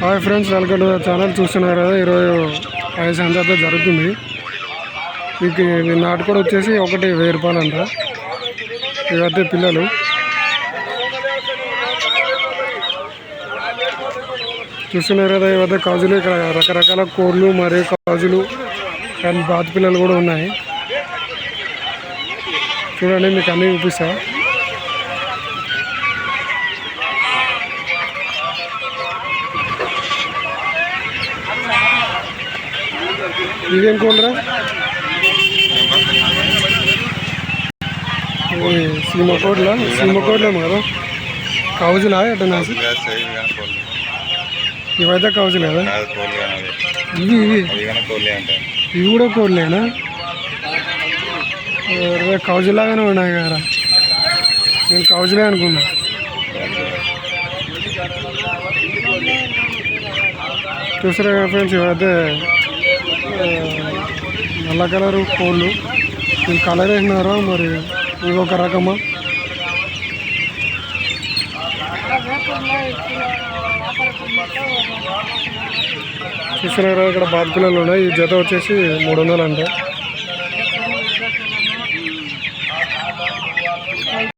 Hi friends welcome to channel. చూస్తున్నారు కదా ఈరోజు ఐదు సంత జరుగుతుంది. మీకు ఈ నాటుకోడి వచ్చేసి ఒకటి వెయ్యి రూపాయలు అంట ఇవైతే పిల్లలు. చూస్తున్నారు కదా ఇవైతే కాజులు ఇక్కడ రకరకాల కోళ్ళు మరియు కాజులు అండ్ బాతు పిల్లలు కూడా ఉన్నాయి. చూడండి మీకు అన్నీ చూపిస్తా. ఇదేం కోళ్ళరా ఇది సీమ కోడ్ల? సీమ కోడ్లేమో కదా? కౌజులా ఎట్టనా ఇవైతే కౌజులు కదా? అవి. ఇవి ఇవి? ఇవి కూడా కోళ్ళేనా కౌజులాగానే ఉన్నాయి కదా. నేను కౌజులే అనుకున్నా. చూసారా ఫ్రెండ్స్ ఇవైతే నల్ల కలరు కోళ్ళు. ఇవి కలర్ వేసినారా మరి? ఇంకొక రకమా? చూసినారా ఇక్కడ బాత్ పిల్లలు ఉన్నాయి. ఈ జత వచ్చేసి మూడు వందలు అంటే.